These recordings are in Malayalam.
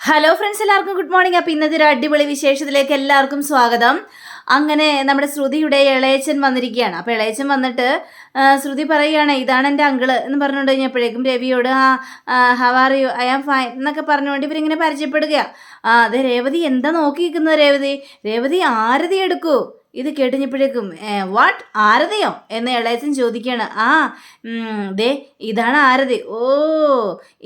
ഹലോ ഫ്രണ്ട്സ് എല്ലാവർക്കും ഗുഡ് മോർണിംഗ് അപ്പം ഇന്നത്തെ ഒരു അടിപൊളി വിശേഷത്തിലേക്ക് എല്ലാവർക്കും സ്വാഗതം. അങ്ങനെ നമ്മുടെ ശ്രുതിയുടെ ഇളയച്ചൻ വന്നിരിക്കുകയാണ്. അപ്പോൾ ഇളയച്ചൻ വന്നിട്ട് ശ്രുതി പറയുകയാണ് ഇതാണ് എന്റെ അങ്കിൾ എന്ന് പറഞ്ഞുകൊണ്ട് കഴിഞ്ഞപ്പോഴേക്കും രവിയോട് ആ how are you I am fine എന്നൊക്കെ പറഞ്ഞുകൊണ്ട് ഇവരിങ്ങനെ പരിചയപ്പെടുകയാണ് ആ അതെ രേവതി എന്താ നോക്കി നിൽക്കുന്നത് രേവതി? രേവതി ആരതി എടുക്കൂ? ഇത് കേട്ടുഞ്ഞപ്പോഴേക്കും വാട്ട് ആരതിയോ? എന്ന് ഇളയച്ചൻ ചോദിക്കുകയാണ്. ആ ദേ ഇതാണ് ആരതി. ഓ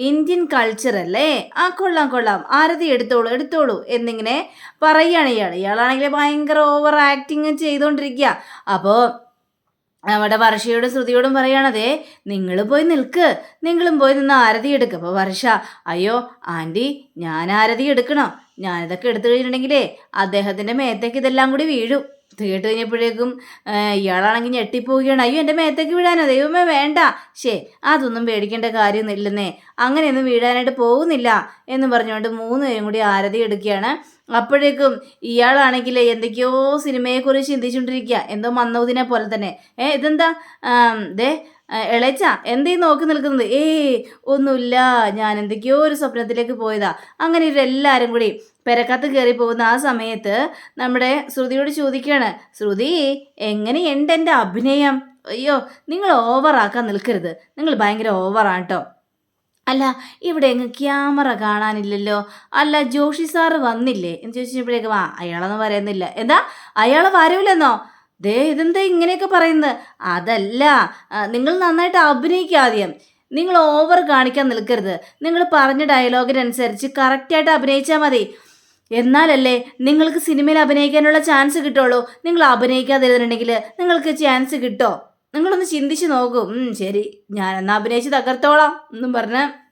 ഇന്ത്യൻ കൾച്ചർ അല്ലേ? ആ കൊള്ളാം കൊള്ളാം. ആരതി എടുത്തോളൂ എടുത്തോളൂ എന്നിങ്ങനെ പറയുകയാണ് ഇയാൾ ഇയാളാണെങ്കിൽ ഭയങ്കര ഓവർ ആക്ടിങ് ചെയ്തുകൊണ്ടിരിക്കുക. അപ്പോൾ നമ്മുടെ വർഷയോടും ശ്രുതിയോടും പറയണതേ നിങ്ങൾ പോയി നിൽക്ക്. നിങ്ങളും പോയി നിന്ന് ആരതി എടുക്കുക അപ്പോൾ വർഷ അയ്യോ ആന്റി ഞാൻ ആരതി എടുക്കണോ. ഞാനിതൊക്കെ എടുത്തു കഴിഞ്ഞിട്ടുണ്ടെങ്കിലേ അദ്ദേഹത്തിന്റെ മേത്തേക്ക് ഇതെല്ലാം കൂടി വീഴും. കേട്ട് കഴിഞ്ഞപ്പോഴേക്കും ഇയാളാണെങ്കിൽ ഞെട്ടിപ്പോവുകയാണ്. അയ്യോ എന്റെ മേത്തേക്ക് വീഴാനോ? ദൈവമേ വേണ്ട. ശേ അതൊന്നും പേടിക്കേണ്ട കാര്യമൊന്നുമില്ലെന്നേ. അങ്ങനെയൊന്നും വീഴാനായിട്ട് പോകുന്നില്ല എന്ന് പറഞ്ഞുകൊണ്ട് മൂന്ന് പേരും കൂടി ആരതി എടുക്കുകയാണ്. അപ്പോഴേക്കും ഇയാളാണെങ്കിൽ എന്തൊക്കെയോ സിനിമയെക്കുറിച്ച് ചിന്തിച്ചുകൊണ്ടിരിക്കുക. എന്തോ മന്നൂതിനെ പോലെ തന്നെ. ഏ ഇതെന്താ? ദേ ആ, എന്തേ നോക്കി നിൽക്കുന്നത്? ഏയ് ഒന്നുമില്ല. ഞാൻ എന്തൊക്കെയോ ഒരു സ്വപ്നത്തിലേക്ക് പോയതാ. അങ്ങനെ ഇവരെല്ലാവരും കൂടി പെരക്കത്ത് കയറി പോകുന്ന ആ സമയത്ത് നമ്മുടെ ശ്രുതിയോട് ചോദിക്കുകയാണ് ശ്രുതി എങ്ങനെയുണ്ട് എന്റെ അഭിനയം? അയ്യോ നിങ്ങൾ ഓവറാക്കാൻ നിൽക്കരുത്. നിങ്ങൾ ഭയങ്കര ഓവറാണ് കേട്ടോ അല്ല ഇവിടെ എങ്ങ് ക്യാമറ കാണാനില്ലല്ലോ. അല്ല ജോഷി സാറ് വന്നില്ലേ? എന്ന് ചോദിച്ചപ്പോഴേക്കും ആ അയാളൊന്നും പറയുന്നില്ല എന്താ? അയാൾ വരൂലെന്നോ? ദേ ഇതെന്താ ഇങ്ങനെയൊക്കെ പറയുന്നത്? അതല്ല നിങ്ങൾ നന്നായിട്ട് അഭിനയിക്കുക ആദ്യം. നിങ്ങൾ ഓവർ കാണിക്കാൻ നിൽക്കരുത്. നിങ്ങൾ പറഞ്ഞ ഡയലോഗിനനുസരിച്ച് കറക്റ്റായിട്ട് അഭിനയിച്ചാൽ മതി. എന്നാലല്ലേ നിങ്ങൾക്ക് സിനിമയിൽ അഭിനയിക്കാനുള്ള ചാൻസ് കിട്ടുള്ളൂ. നിങ്ങൾ അഭിനയിക്കാതിരുന്നുണ്ടെങ്കിൽ നിങ്ങൾക്ക് ചാൻസ് കിട്ടോ? നിങ്ങളൊന്ന് ചിന്തിച്ച് നോക്കൂ. ശരി. ഞാൻ എന്നാ അഭിനയിച്ച് തകർത്തോളാം എന്നും പറഞ്ഞ്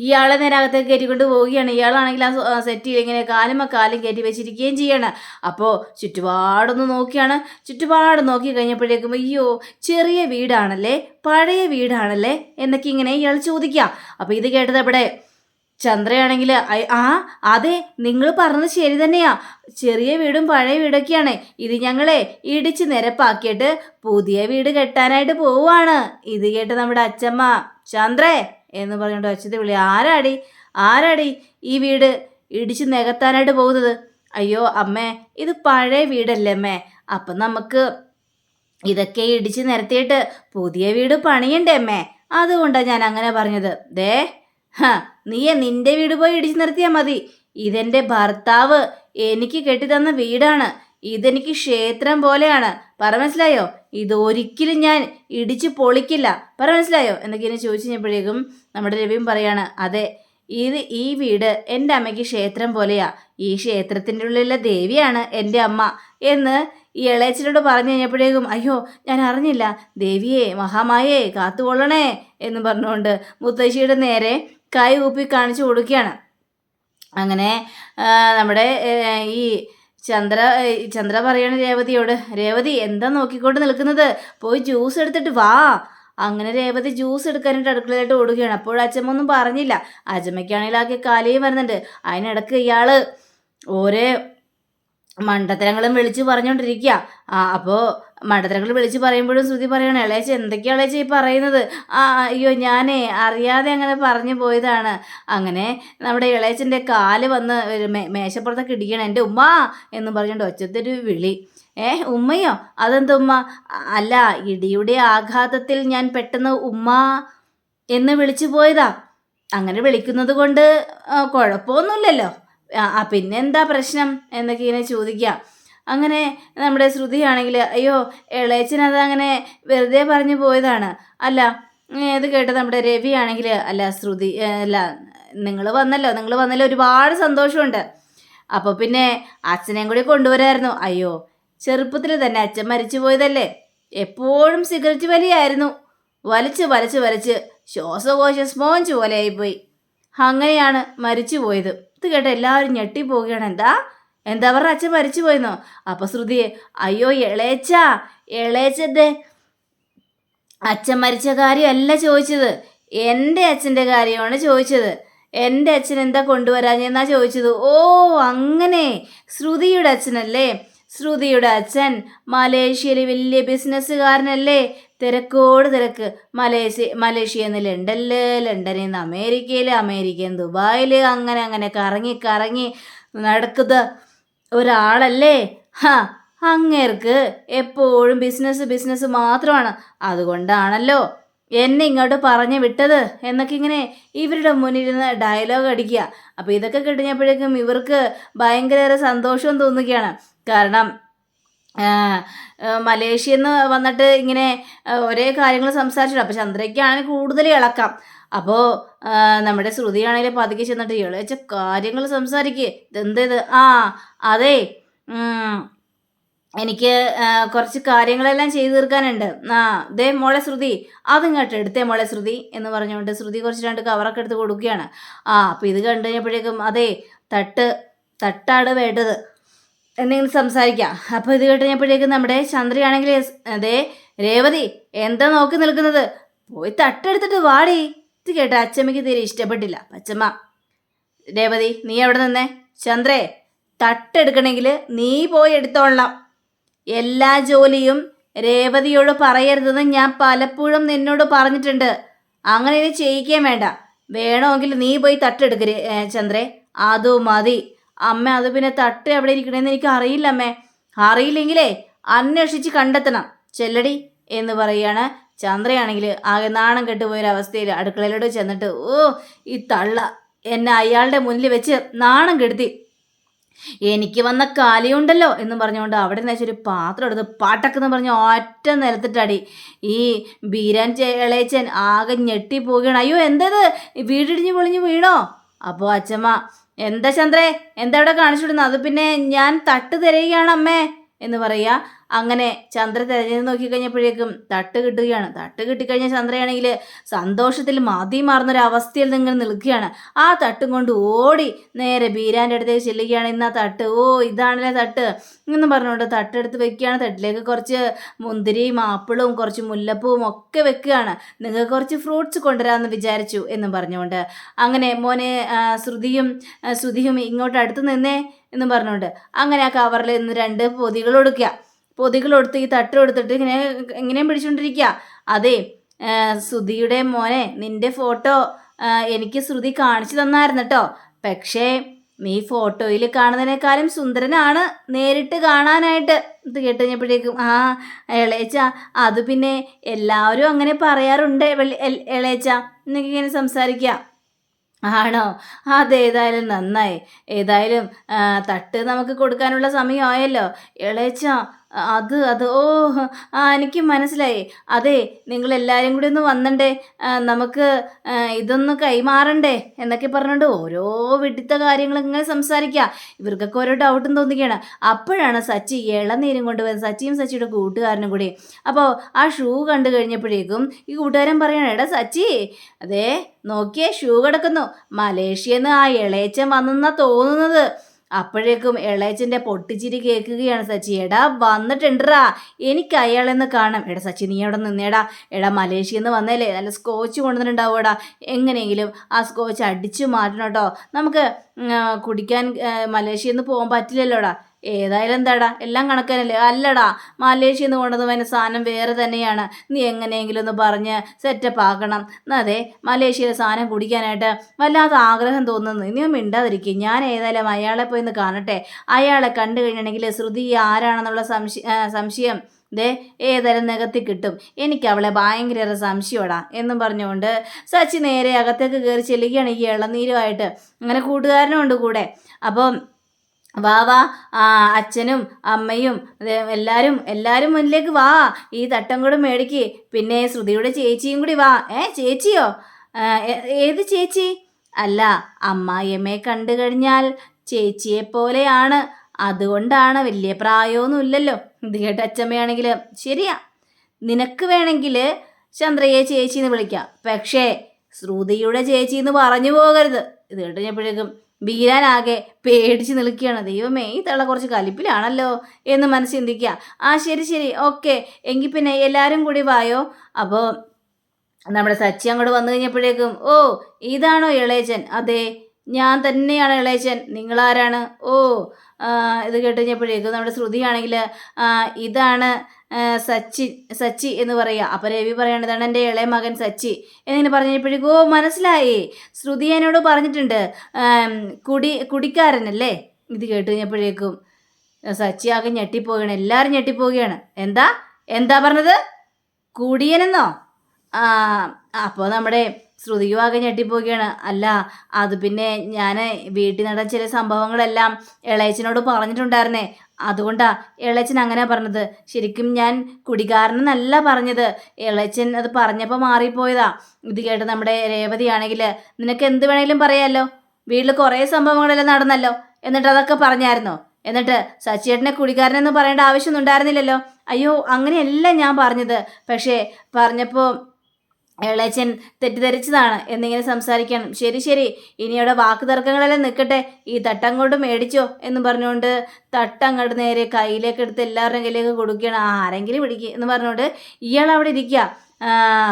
ഇയാളെ നേരകത്തേക്ക് കയറ്റിക്കൊണ്ട് പോവുകയാണ്. ഇയാളാണെങ്കിൽ ആ സെറ്റിൽ ഇങ്ങനെ കാലുമ കാലും കയറ്റി വെച്ചിരിക്കുകയും ചെയ്യാണ്. അപ്പോൾ ചുറ്റുപാടൊന്ന് നോക്കിയാണ്. ചുറ്റുപാട് നോക്കി കഴിഞ്ഞപ്പോഴേക്കും അയ്യോ ചെറിയ വീടാണല്ലേ? പഴയ വീടാണല്ലേ? എന്നൊക്കെ ഇങ്ങനെ ഇയാൾ ചോദിക്കാം അപ്പോൾ ഇത് കേട്ടത് എവിടെ? ചന്ദ്രയാണെങ്കിൽ ആ അതെ നിങ്ങൾ പറഞ്ഞത് ശരി തന്നെയാ. ചെറിയ വീടും പഴയ വീടൊക്കെയാണ്. ഇത് ഞങ്ങളെ ഇടിച്ച് നിരപ്പാക്കിയിട്ട് പുതിയ വീട് കെട്ടാനായിട്ട് പോവുകയാണ്. ഇത് കേട്ട് നമ്മുടെ അച്ചമ്മ. ചന്ദ്രേ! എന്ന് പറഞ്ഞുകൊണ്ട് അച്ഛത്തെ വിളി ആരാടി? ആരാടി ഈ വീട് ഇടിച്ച് നികത്താനായിട്ട് പോകുന്നത്? അയ്യോ അമ്മേ ഇത് പഴയ വീടല്ലേ അമ്മേ. അപ്പം നമുക്ക് ഇതൊക്കെ ഇടിച്ച് നിരത്തിയിട്ട് പുതിയ വീട് പണിയണ്ടേ അമ്മേ. അതുകൊണ്ടാണ് ഞാൻ അങ്ങനെ പറഞ്ഞത്. ദേ ഹ നീ നിന്റെ വീട് പോയി ഇടിച്ച് നിർത്തിയാൽ മതി. ഇതെന്റെ ഭർത്താവ് എനിക്ക് കെട്ടിത്തന്ന വീടാണ്. ഇതെനിക്ക് ക്ഷേത്രം പോലെയാണ്. പറ മനസ്സിലായോ? ഇത് ഒരിക്കലും ഞാൻ ഇടിച്ച് പൊളിക്കില്ല. പറ മനസ്സിലായോ? എന്നൊക്കെ ഇങ്ങനെ ചോദിച്ചു കഴിഞ്ഞപ്പോഴേക്കും നമ്മുടെ രവിയും പറയാണ് അതെ ഇത് ഈ വീട് എന്റെ അമ്മയ്ക്ക് ക്ഷേത്രം പോലെയാ. ഈ ക്ഷേത്രത്തിന്റെ ഉള്ളിലെ ദേവിയാണ് എന്റെ അമ്മ. എന്ന് ഈ ഇളയച്ചനോട് പറഞ്ഞു കഴിഞ്ഞപ്പോഴേക്കും അയ്യോ ഞാൻ അറിഞ്ഞില്ല. ദേവിയെ മഹാമായേ കാത്തുകൊള്ളണേ. എന്ന് പറഞ്ഞുകൊണ്ട് മുത്തശ്ശിയുടെ നേരെ കൈ ഊപ്പി കാണിച്ചു കൊടുക്കുകയാണ്. അങ്ങനെ നമ്മുടെ ഈ ചന്ദ്ര ചന്ദ്ര പറയാണ് രേവതിയോട് രേവതി എന്താ നോക്കിക്കൊണ്ട് നിൽക്കുന്നത്? പോയി ജ്യൂസ് എടുത്തിട്ട് വാ. അങ്ങനെ രേവതി ജ്യൂസ് എടുക്കാനായിട്ട് അടുക്കളയിലോട്ട് ഓടുകയാണ്. അപ്പോൾ അച്ഛമ്മ ഒന്നും പറഞ്ഞില്ല. അച്ഛമ്മയ്ക്കാണെങ്കിൽ ആകെ കാലയും വരുന്നുണ്ട്. അതിനിടക്ക് ഇയാൾ ഓരോ മണ്ടത്തരങ്ങളും വിളിച്ച് പറഞ്ഞുകൊണ്ടിരിക്കുക അപ്പോൾ മണ്ടത്തരങ്ങൾ വിളിച്ച് പറയുമ്പോഴും ശ്രുതി പറയണം ഇളയച്ച എന്തൊക്കെയാണ് ഇളയച്ച ഈ പറയുന്നത്? ആ അയ്യോ ഞാനേ അറിയാതെ അങ്ങനെ പറഞ്ഞു പോയതാണ്. അങ്ങനെ നമ്മുടെ ഇളയച്ചന്റെ കാൽ വന്ന് മേശപ്പുറത്തൊക്കെ ഇടിക്കണം എന്റെ ഉമ്മ എന്ന് പറഞ്ഞുകൊണ്ട് ഒച്ചത്തൊരു വിളി. ഏ ഉമ്മയോ? അതെന്താ ഉമ്മ? അല്ല ഇടിയുടെ ആഘാതത്തിൽ ഞാൻ പെട്ടെന്ന് ഉമ്മ എന്ന് വിളിച്ചു പോയതാ. അങ്ങനെ വിളിക്കുന്നത് കൊണ്ട് കുഴപ്പമൊന്നുമില്ലല്ലോ. ആ, പിന്നെന്താ പ്രശ്നം? എന്നൊക്കെ ഇങ്ങനെ ചോദിക്കാം. അങ്ങനെ നമ്മുടെ ശ്രുതിയാണെങ്കിൽ അയ്യോ ഇളയച്ചനത് അങ്ങനെ വെറുതെ പറഞ്ഞു പോയതാണ്. അല്ല ഇത് കേട്ട നമ്മുടെ രവി ആണെങ്കിൽ അല്ല ശ്രുതി അല്ല നിങ്ങൾ വന്നല്ലോ നിങ്ങൾ വന്നല്ലോ ഒരുപാട് സന്തോഷമുണ്ട്. അപ്പോൾ പിന്നെ അച്ഛനെയും കൂടി കൊണ്ടുവരായിരുന്നു. അയ്യോ ചെറുപ്പത്തിൽ തന്നെ അച്ഛൻ മരിച്ചു പോയതല്ലേ? എപ്പോഴും സിഗരറ്റ് വലിയായിരുന്നു. വലിച്ച് വലിച്ച് വലിച്ച് ശ്വാസകോശ സ്പോഞ്ച് പോലെ ആയിപ്പോയി അങ്ങനെയാണ് മരിച്ചു പോയത്. ഇത് കേട്ട എല്ലാവരും ഞെട്ടിപ്പോവുകയാണ്. എന്താ? എന്താ പറഞ്ഞ അച്ഛൻ മരിച്ചു പോയെന്നോ? അപ്പൊ ശ്രുതിയെ അയ്യോ ഇളയച്ച ഇളയച്ചന്റെ അച്ഛൻ മരിച്ച കാര്യമല്ല ചോദിച്ചത്. എന്റെ അച്ഛന്റെ കാര്യമാണ് ചോദിച്ചത്. എന്റെ അച്ഛൻ എന്താ കൊണ്ടുവരാഞ്ഞെന്നാ ചോദിച്ചത്. ഓ അങ്ങനെ. ശ്രുതിയുടെ അച്ഛനല്ലേ? ശ്രുതിയുടെ അച്ഛൻ മലേഷ്യയിലെ വലിയ ബിസിനസ്സുകാരനല്ലേ? തിരക്കോട് തിരക്ക്. മലേഷ്യ മലേഷ്യയിൽ നിന്ന് ലണ്ടനിൽ ലണ്ടനിൽ നിന്ന് അമേരിക്കയിൽ അമേരിക്കയിൽ നിന്ന് ദുബായിൽ അങ്ങനെ അങ്ങനെ കറങ്ങി കറങ്ങി നടക്കുന്ന ഒരാളല്ലേ? ഹാ അങ്ങേർക്ക് എപ്പോഴും ബിസിനസ് ബിസിനസ് മാത്രമാണ്. അതുകൊണ്ടാണല്ലോ എന്നെ ഇങ്ങോട്ട് പറഞ്ഞു വിട്ടത് എന്നൊക്കെ ഇങ്ങനെ ഇവരുടെ മുന്നിരുന്ന് ഡയലോഗ് അടിക്കുക. അപ്പോൾ ഇതൊക്കെ കിട്ടുന്നപ്പോഴേക്കും ഇവർക്ക് ഭയങ്കരേറെ സന്തോഷം തോന്നുകയാണ്. കാരണം മലേഷ്യന്ന് വന്നിട്ട് ഇങ്ങനെ ഒരേ കാര്യങ്ങൾ സംസാരിച്ചിട്ടുണ്ട്. അപ്പോൾ ചന്ദ്രയ്ക്കാണെങ്കിൽ കൂടുതൽ ഇളക്കാം. അപ്പോൾ നമ്മുടെ ശ്രുതിയാണെങ്കിൽ പതുക്കെ ചെന്നിട്ട് ഇളച്ച കാര്യങ്ങൾ സംസാരിക്കുക ഇതെന്തേത് ആ അതെ എനിക്ക് കുറച്ച് കാര്യങ്ങളെല്ലാം ചെയ്തു തീർക്കാനുണ്ട്. ആ ദേ മോളെ ശ്രുതി അതിങ്ങോട്ട് എടുത്തേ മോളെ ശ്രുതി എന്ന് പറഞ്ഞുകൊണ്ട് ശ്രുതി കുറച്ച് രണ്ട് കവറൊക്കെ എടുത്ത് കൊടുക്കുകയാണ്. ആ അപ്പം ഇത് കണ്ടു കഴിഞ്ഞപ്പോഴേക്കും അതെ തട്ട് തട്ടാണ് വേണ്ടത്. എന്തെങ്കിലും സംസാരിക്കാം. അപ്പോൾ ഇത് കേട്ട് കഴിഞ്ഞപ്പോഴേക്കും നമ്മുടെ ചന്ദ്രയാണെങ്കിൽ അതെ രേവതി എന്താ നോക്കി നിൽക്കുന്നത്? പോയി തട്ടെടുത്തിട്ട് വാടി. ഇത് കേട്ട അച്ചമ്മയ്ക്ക് തീരെ ഇഷ്ടപ്പെട്ടില്ല. അച്ചമ്മ രേവതി നീ എവിടെ നിന്നേ? ചന്ദ്രേ തട്ടെടുക്കണമെങ്കിൽ നീ പോയി എടുത്തോളാം എല്ലാ ജോലിയും രേവതിയോട് പറയരുതെന്ന് ഞാൻ പലപ്പോഴും നിന്നോട് പറഞ്ഞിട്ടുണ്ട്. അങ്ങനെ ഇനി ചെയ്യിക്കാൻ വേണ്ട. വേണമെങ്കിൽ നീ പോയി തട്ടെടുക്കര് ചന്ദ്രേ. അതോ മതി. അമ്മ അത് പിന്നെ തട്ട് എവിടെ ഇരിക്കണേന്ന് എനിക്ക് അറിയില്ല അമ്മേ. അറിയില്ലെങ്കിലേ അന്വേഷിച്ച് കണ്ടെത്തണം. ചെല്ലടി എന്ന് പറയാണ് ചന്ദ്രയാണെങ്കിൽ ആകെ നാണം കെട്ടുപോയൊരവസ്ഥയിൽ അടുക്കളയിലോട്ട് ചെന്നിട്ട് ഓ ഈ തള്ള എന്നെ അയാളുടെ മുന്നിൽ വെച്ച് നാണം കെടുത്തി. എനിക്ക് വന്ന കാലിയുണ്ടല്ലോ എന്ന് പറഞ്ഞുകൊണ്ട് അവിടെ നിന്ന് വെച്ചൊരു പാത്രം എടുത്ത് പാട്ടക്കെന്ന് പറഞ്ഞ് ഒറ്റ നിലത്തിട്ടടി. ഈ ബീരാൻ ചേളേച്ചൻ ആകെ ഞെട്ടിപ്പോവുകയാണ്. അയ്യോ എന്തത്? വീടിടിഞ്ഞ് പൊളിഞ്ഞ് വീണോ? അപ്പോൾ അച്ഛമ്മ എന്താ ചന്ദ്രേ? എന്താ അവിടെ കാണിച്ചു വിടുന്നത് അത് പിന്നെ ഞാൻ തട്ട് തരികയാണ് അമ്മേ എന്ന് പറയുക. അങ്ങനെ ചന്ദ്ര തിരഞ്ഞു നോക്കിക്കഴിഞ്ഞപ്പോഴേക്കും തട്ട് കിട്ടുകയാണ്. തട്ട് കിട്ടിക്കഴിഞ്ഞ ചന്ദ്രയാണെങ്കിൽ സന്തോഷത്തിൽ മതി മാറുന്നൊരവസ്ഥയിൽ നിങ്ങൾ നിൽക്കുകയാണ്. ആ തട്ടും കൊണ്ട് ഓടി നേരെ ബീരാന്റെ അടുത്തേക്ക് ചെല്ലുകയാണ്. ഇന്ന് ആ തട്ട് ഓ ഇതാണല്ലേ തട്ട്? എന്ന് പറഞ്ഞുകൊണ്ട് തട്ടെടുത്ത് വെക്കുകയാണ്. തട്ടിലേക്ക് കുറച്ച് മുന്തിരിയും ആപ്പിളും കുറച്ച് മുല്ലപ്പൂവും ഒക്കെ വെക്കുകയാണ്. നിങ്ങൾക്ക് കുറച്ച് ഫ്രൂട്ട്സ് കൊണ്ടുവരാമെന്ന് വിചാരിച്ചു എന്നും പറഞ്ഞുകൊണ്ട്. അങ്ങനെ മോനെ ശ്രുതിയും ശ്രുതിയും ഇങ്ങോട്ട് അടുത്ത് നിന്നേ എന്നും പറഞ്ഞുകൊണ്ട് അങ്ങനെ ആ കവറിൽ നിന്ന് രണ്ട് പൊതികൾ കൊടുക്കുക പൊതികൾ ഈ തട്ട് കൊടുത്തിട്ട് ഇങ്ങനെ ഇങ്ങനെയും പിടിച്ചുകൊണ്ടിരിക്കുക അതെ ശ്രുതിയുടെ മോനെ നിന്റെ ഫോട്ടോ എനിക്ക് ശ്രുതി കാണിച്ചു തന്നായിരുന്നു കേട്ടോ പക്ഷേ നീ ഫോട്ടോയിൽ കാണുന്നതിനേക്കാളും സുന്ദരനാണ് നേരിട്ട് കാണാനായിട്ട്. ഇത് കേട്ട് കഴിഞ്ഞപ്പോഴേക്കും ആ ഇളയച്ച അത് പിന്നെ എല്ലാവരും അങ്ങനെ പറയാറുണ്ട് ഇളയച്ച എന്നൊക്കെ ഇങ്ങനെ സംസാരിക്കുക ആണോ? അതേതായാലും നന്നായി. ഏതായാലും തട്ട് നമുക്ക് കൊടുക്കാനുള്ള സമയമായല്ലോ. ഇളയച്ച അത് അത്. ഓ ആ എനിക്ക് മനസ്സിലായി. അതെ നിങ്ങൾ എല്ലാവരും കൂടി ഒന്ന് വന്നണ്ടേ? നമുക്ക് ഇതൊന്ന് കൈമാറണ്ടേ? എന്നൊക്കെ പറഞ്ഞുകൊണ്ട് ഓരോ വിട്ടിത്ത കാര്യങ്ങൾ ഇങ്ങനെ സംസാരിക്കുക ഇവർക്കൊക്കെ ഓരോ ഡൗട്ടും തോന്നുകയാണ് അപ്പോഴാണ് സച്ചി ഇളനീരും കൊണ്ടുവരുന്നത് സച്ചിയും സച്ചിയുടെ കൂട്ടുകാരനും കൂടി. അപ്പോൾ ആ ഷൂ കണ്ടു കഴിഞ്ഞപ്പോഴേക്കും ഈ കൂട്ടുകാരൻ പറയണം എടാ സച്ചി അതെ നോക്കിയേ ഷൂ കിടക്കുന്നു. മലേഷ്യന്ന് ആ ഇളയച്ചൻ വന്നെന്നാ തോന്നുന്നത്. അപ്പോഴേക്കും ഇളയച്ചന്റെ പൊട്ടിച്ചിരി കേൾക്കുകയാണ് സച്ചി. എടാ വന്നിട്ടുണ്ടടാ. എനിക്ക് അയാളെന്ന് കാണാം എടാ സച്ചി നീ അവിടെ നിന്നേടാ. എടാ മലേഷ്യയിൽ നിന്ന് വന്നേലേ നല്ല സ്കോച്ച് കൊണ്ടുവന്നിട്ടുണ്ടാവുമെടാ എങ്ങനെയെങ്കിലും ആ സ്കോച്ച് അടിച്ചു മാറ്റണം കേട്ടോ. നമുക്ക് കുടിക്കാൻ മലേഷ്യയിൽ നിന്ന് പോകാൻ പറ്റില്ലല്ലോടാ. ഏതായാലും എന്താടാ? എല്ലാം കണക്കനല്ലേ അല്ലടാ മലേഷ്യയിൽ നിന്ന് കൊണ്ടുവന്ന സാധനം വേറെ തന്നെയാണ്. നീ എങ്ങനെയെങ്കിലും ഒന്ന് പറഞ്ഞ് സെറ്റപ്പ് ആക്കണം. എന്നതെ മലേഷ്യയിലെ സാധനം കുടിക്കാനായിട്ട് വല്ലാത്ത ആഗ്രഹം തോന്നുന്നു. നീ മിണ്ടാതിരിക്കും. ഞാൻ ഏതായാലും അയാളെ പോയി ഒന്ന് കാണട്ടെ. അയാളെ കണ്ടു കഴിഞ്ഞിട്ടുണ്ടെങ്കിൽ ശ്രുതി ആരാണെന്നുള്ള സംശയ സംശയം ദേ ഏതായാലും നികത്തി കിട്ടും. എനിക്ക് അവളെ ഭയങ്കര സംശയമാടാ എന്നും പറഞ്ഞുകൊണ്ട് സച്ചി നേരെ അകത്തേക്ക് കയറി ചെല്ലുകയാണ് ഈ ഇളനീരുമായിട്ട് അങ്ങനെ കൂട്ടുകാരനും ഉണ്ട് കൂടെ. അപ്പം വാ വാ. ആ അച്ഛനും അമ്മയും എല്ലാവരും എല്ലാവരും മുന്നിലേക്ക് വാ. ഈ തട്ടം കൂടെ മേടിക്ക്. പിന്നെ ശ്രുതിയുടെ ചേച്ചിയും കൂടി വാ. ഏ ചേച്ചിയോ? ഏത് ചേച്ചി? അല്ല അമ്മായിയമ്മയെ കണ്ടു കഴിഞ്ഞാൽ ചേച്ചിയെ പോലെയാണ്. അതുകൊണ്ടാണ് വലിയ പ്രായമൊന്നും ഇല്ലല്ലോ ഇത് കേട്ട അച്ചമ്മയാണെങ്കിൽ ശരിയാ. നിനക്ക് വേണമെങ്കിൽ ചന്ദ്രയെ ചേച്ചി എന്ന് വിളിക്കാം. പക്ഷേ ശ്രുതിയുടെ ചേച്ചി എന്ന് പറഞ്ഞു പോകരുത്. ഇത് കേട്ട് ബീരാനാകെ പേടിച്ച് നിൽക്കുകയാണ്. ദൈവമേ ഈ തള്ള കുറച്ച് കലിപ്പിലാണല്ലോ എന്ന് മനസ്സ് ചിന്തിക്കുക ആ ശരി ശരി. ഓക്കെ. എങ്കിൽ പിന്നെ എല്ലാവരും കൂടി വായോ? അപ്പോൾ നമ്മുടെ സച്ചി അങ്ങോട്ട് വന്നു കഴിഞ്ഞപ്പോഴേക്കും ഓ ഇതാണോ ഇളയച്ചൻ? അതെ ഞാൻ തന്നെയാണ് ഇളയച്ചൻ. നിങ്ങളാരാണ്? ഓ ഇത് കേട്ട് കഴിഞ്ഞപ്പോഴേക്കും നമ്മുടെ ശ്രുതിയാണെങ്കിൽ ഇതാണ് സച്ചി സച്ചി എന്ന് പറയുക. അപ്പോൾ രവി പറയേണ്ടതാണ് എന്റെ ഇളയ മകൻ സച്ചി. എന്നിങ്ങനെ പറഞ്ഞപ്പോഴേക്കും ഓ മനസ്സിലായി. ശ്രുതി എന്നോട് പറഞ്ഞിട്ടുണ്ട് കുടി കുടിക്കാരനല്ലേ ഇത് കേട്ട് കഴിഞ്ഞപ്പോഴേക്കും സച്ചി ആകെ ഞെട്ടിപ്പോവുകയാണ്. എല്ലാവരും ഞെട്ടിപ്പോവുകയാണ്. എന്താ? എന്താ പറഞ്ഞത്? കുടിയനെന്നോ? അപ്പോൾ നമ്മുടെ ശ്രുതിയും ആകെ ഞെട്ടിപ്പോവുകയാണ്. അല്ല അത് പിന്നെ ഞാൻ വീട്ടിൽ നടന്ന ചില സംഭവങ്ങളെല്ലാം ഇളയച്ചനോട് പറഞ്ഞിട്ടുണ്ടായിരുന്നേ. അതുകൊണ്ടാ ഇളയച്ചൻ അങ്ങനെ പറഞ്ഞത്. ശരിക്കും ഞാൻ കുടികാരനെന്നല്ല പറഞ്ഞത്. ഇളയച്ചൻ അത് പറഞ്ഞപ്പോൾ മാറിപ്പോയതാ. ഇത് കേട്ട് നമ്മുടെ രേവതിയാണെങ്കിൽ നിനക്ക് എന്ത് വേണേലും പറയാമല്ലോ വീട്ടിൽ കുറേ സംഭവങ്ങളെല്ലാം നടന്നല്ലോ? എന്നിട്ട് അതൊക്കെ പറഞ്ഞായിരുന്നോ? എന്നിട്ട് സച്ചിയേട്ടനെ കുടികാരനെന്ന് പറയേണ്ട ആവശ്യമൊന്നും ഉണ്ടായിരുന്നില്ലല്ലോ? അയ്യോ അങ്ങനെയല്ല ഞാൻ പറഞ്ഞത്. പക്ഷേ പറഞ്ഞപ്പോൾ ഇളയച്ചൻ തെറ്റിദ്ധരിച്ചതാണ് എന്നിങ്ങനെ സംസാരിക്കണം. ശരി ശരി. ഇനി അവിടെ വാക്ക് തർക്കങ്ങളെല്ലാം നിൽക്കട്ടെ. ഈ തട്ടം കൊണ്ട് മേടിച്ചോ എന്ന് പറഞ്ഞുകൊണ്ട് തട്ടം അങ്ങോട്ട് നേരെ കയ്യിലേക്ക് എടുത്ത് എല്ലാവരുടെയും കയ്യിലേക്ക് കൊടുക്കുകയാണ്. ആരെങ്കിലും പിടിക്കുക എന്ന് പറഞ്ഞുകൊണ്ട് ഇയാൾ അവിടെ ഇരിക്കുക.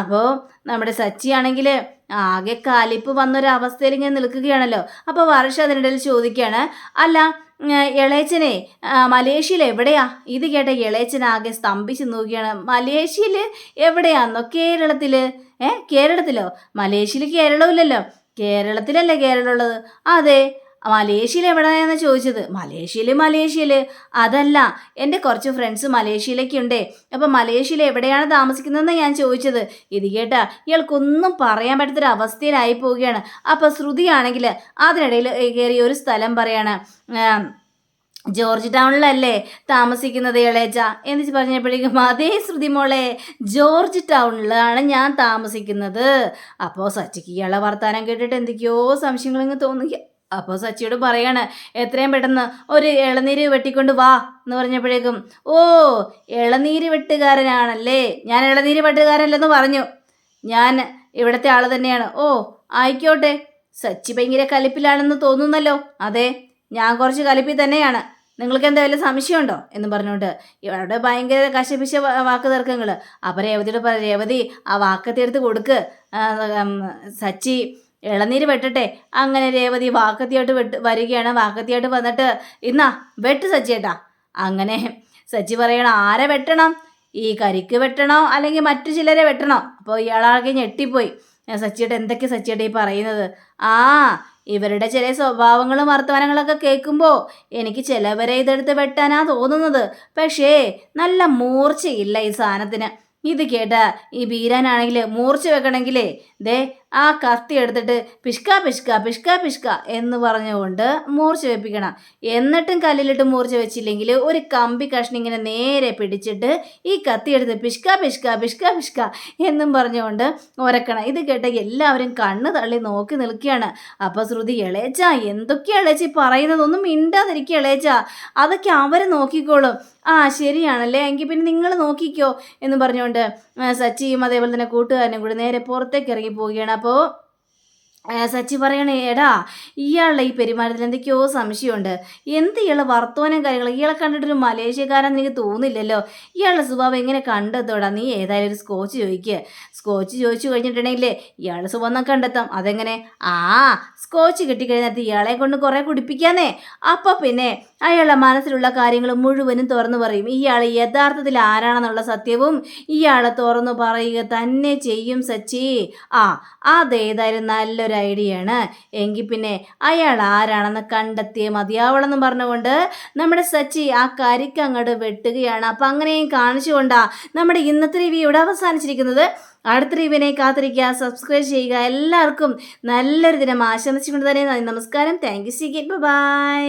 അപ്പോൾ നമ്മുടെ സച്ചിയാണെങ്കിൽ ആകെ കാലിപ്പ് വന്നൊരവസ്ഥയിൽ ഇങ്ങനെ നിൽക്കുകയാണല്ലോ. അപ്പോൾ വർഷ അതിനിടയിൽ ചോദിക്കുകയാണ് അല്ല ഇളയച്ചനെ മലേഷ്യയിൽ എവിടെയാ? ഇത് കേട്ട ഇളയച്ചൻ ആകെ സ്തംഭിച്ച് നോക്കുകയാണ് മലേഷ്യയിൽ എവിടെയാന്നോ കേരളത്തിൽ ഏ കേരളത്തിലോ? മലേഷ്യയിൽ കേരളമില്ലല്ലോ കേരളത്തിലല്ലേ കേരളമുള്ളത്? അതെ മലേഷ്യയിൽ എവിടെയാണെന്ന് ചോദിച്ചത്? മലേഷ്യയിൽ മലേഷ്യയിൽ അതല്ല എന്റെ കുറച്ച് ഫ്രണ്ട്സ് മലേഷ്യയിലേക്ക് ഉണ്ടേ. അപ്പം മലേഷ്യയിൽ എവിടെയാണ് താമസിക്കുന്നതെന്ന് ഞാൻ ചോദിച്ചത്. ഇത് കേട്ടാ ഇയാൾക്കൊന്നും പറയാൻ പറ്റാത്തൊരു അവസ്ഥയിലായി പോവുകയാണ്. അപ്പം ശ്രുതിയാണെങ്കിൽ അതിനിടയിൽ കയറിയ ഒരു സ്ഥലം പറയാണ്. ജോർജ് ടൗണിലല്ലേ താമസിക്കുന്നത് ഇളേജ എന്ന് പറഞ്ഞപ്പോഴേക്കും അതേ ശ്രുതി മോളെ ജോർജ് ടൗണിലാണ് ഞാൻ താമസിക്കുന്നത്. അപ്പോൾ സച്ചിക്ക് ഇയാളെ വർത്താനം കേട്ടിട്ട് എന്തൊക്കെയോ സംശയങ്ങളിങ്ങ് തോന്നുക അപ്പോൾ സച്ചിയോട് പറയാണ് എത്രയും പെട്ടെന്ന് ഒരു ഇളനീര് വെട്ടിക്കൊണ്ട് വാ. എന്ന് പറഞ്ഞപ്പോഴേക്കും ഓ ഇളനീര് വെട്ടുകാരനാണല്ലേ? ഞാൻ ഇളനീര് വെട്ടുകാരനല്ലെന്ന് പറഞ്ഞു. ഞാൻ ഇവിടുത്തെ ആൾ തന്നെയാണ്. ഓ ആയിക്കോട്ടെ. സച്ചി ഭയങ്കര കലിപ്പിലാണെന്ന് തോന്നുന്നല്ലോ. അതെ. ഞാൻ കുറച്ച് കലിപ്പിൽ തന്നെയാണ്. നിങ്ങൾക്ക് എന്താ വല്ല സംശയമുണ്ടോ? എന്ന് പറഞ്ഞുകൊണ്ട് ഇവിടെ ഭയങ്കര കശപിശ വാക്ക് തർക്കങ്ങൾ അപ്പം രേവതിയോട് പറ രേവതി ആ വാക്കത്തി കൊടുക്ക്. സച്ചി ഇളനീര് വെട്ടട്ടെ. അങ്ങനെ രേവതി വാക്കത്തിയായിട്ട് വെട്ട് വരികയാണ്. വാക്കത്തിയായിട്ട് വന്നിട്ട് ഇന്നാ വെട്ട് സച്ചിയേട്ടാ അങ്ങനെ സച്ചി പറയണം ആരെ വെട്ടണം? ഈ കരിക്ക് വെട്ടണോ? അല്ലെങ്കിൽ മറ്റു ചിലരെ വെട്ടണോ? അപ്പോൾ ഇയാളാകെ ഞെട്ടിപ്പോയി. സച്ചിയേട്ട എന്തൊക്കെ സച്ചിയേട്ട ഈ പറയുന്നത്? ആ ഇവരുടെ ചില സ്വഭാവങ്ങളും വർത്തമാനങ്ങളൊക്കെ കേൾക്കുമ്പോൾ എനിക്ക് ചിലവരെ ഇതെടുത്ത് വെട്ടാനാ തോന്നുന്നത്. പക്ഷേ നല്ല മൂർച്ചയില്ല ഈ സാധനത്തിന്. ഇത് കേട്ടാ ഈ ബീരാനാണെങ്കിൽ മൂർച്ച വെക്കണമെങ്കിലേ ദേ ആ കത്തി എടുത്തിട്ട് പിഷ്ക പിഷ്ക പിഷ്ക പിഷ്ക എന്ന് പറഞ്ഞുകൊണ്ട് മൂർച്ച വെപ്പിക്കണം. എന്നിട്ടും കല്ലിലിട്ട് മൂർച്ച വെച്ചില്ലെങ്കിൽ ഒരു കമ്പി കഷ്ണം ഇങ്ങനെ നേരെ പിടിച്ചിട്ട് ഈ കത്തി എടുത്ത് പിഷ്ക പിഷ്ക പിഷ്ക പിഷ്ക എന്നും പറഞ്ഞുകൊണ്ട് ഉരക്കണം ഇത് കേട്ട എല്ലാവരും കണ്ണ് തള്ളി നോക്കി നിൽക്കുകയാണ്. അപ്പോൾ ശ്രുതി ഇളയച്ച എന്തൊക്കെയാ ഇളയച്ചി പറയുന്നതൊന്നും മിണ്ടാതിരിക്കുക ഇളയച്ച അതൊക്കെ അവർ നോക്കിക്കോളും. ആ ശരിയാണല്ലേ. എങ്കിൽ പിന്നെ നിങ്ങൾ നോക്കിക്കോ. എന്ന് പറഞ്ഞുകൊണ്ട് സച്ചിയും അതേപോലെ തന്നെ കൂട്ടുകാരനും കൂടി നേരെ പുറത്തേക്ക് ഇറങ്ങി പോവുകയാണ്. അപ്പോൾ സച്ചി പറയണേ എടാ ഇയാളുടെ ഈ പെരുമാറ്റത്തിൽ എന്തൊക്കെയോ സംശയമുണ്ട്. എന്ത് ഇയാളെ വർത്തമാനം കാര്യങ്ങൾ ഇയാളെ കണ്ടിട്ടൊരു മലേഷ്യക്കാരൻ എനിക്ക് തോന്നില്ലല്ലോ. ഇയാളുടെ സ്വഭാവം എങ്ങനെ കണ്ടെത്തോടാ? നീ ഏതായാലും ഒരു സ്കോച്ച് ചോദിക്കുക സ്കോച്ച് ചോദിച്ചു കഴിഞ്ഞിട്ടുണ്ടെങ്കിൽ ഇയാളുടെ സ്വഭാവം കണ്ടെത്താം. അതെങ്ങനെ? ആ സ്കോച്ച് കിട്ടിക്കഴിഞ്ഞാൽ ഇയാളെ കൊണ്ട് കുറേ കുടിപ്പിക്കാന്നേ. അപ്പോൾ പിന്നെ അയാളുടെ മനസ്സിലുള്ള കാര്യങ്ങൾ മുഴുവനും തുറന്നു പറയും. ഇയാൾ യഥാർത്ഥത്തിൽ ആരാണെന്നുള്ള സത്യവും ഇയാളെ തുറന്നു പറയുക തന്നെ ചെയ്യും സച്ചി. ആ അതേതായാലും നല്ലൊരു ഐഡിയ ആണ് എങ്കിൽ പിന്നെ അയാൾ ആരാണെന്ന് കണ്ടെത്തിയേ മതിയാവണമെന്ന് പറഞ്ഞുകൊണ്ട് നമ്മുടെ സച്ചി ആ കരിക്ക് അങ്ങോട്ട് വെട്ടുകയാണ്. അപ്പം അങ്ങനെയും കാണിച്ചുകൊണ്ടാ നമ്മുടെ ഇന്നത്തെ റിവ്യൂ ഇവിടെ അവസാനിച്ചിരിക്കുന്നത്. അടുത്ത റിവ്യൂവിനെ കാത്തിരിക്കുക. സബ്സ്ക്രൈബ് ചെയ്യുക. എല്ലാവർക്കും നല്ലൊരു ദിനം ആശംസിച്ചുകൊണ്ട് തന്നെ നന്ദി. നമസ്കാരം. Thank you see get bye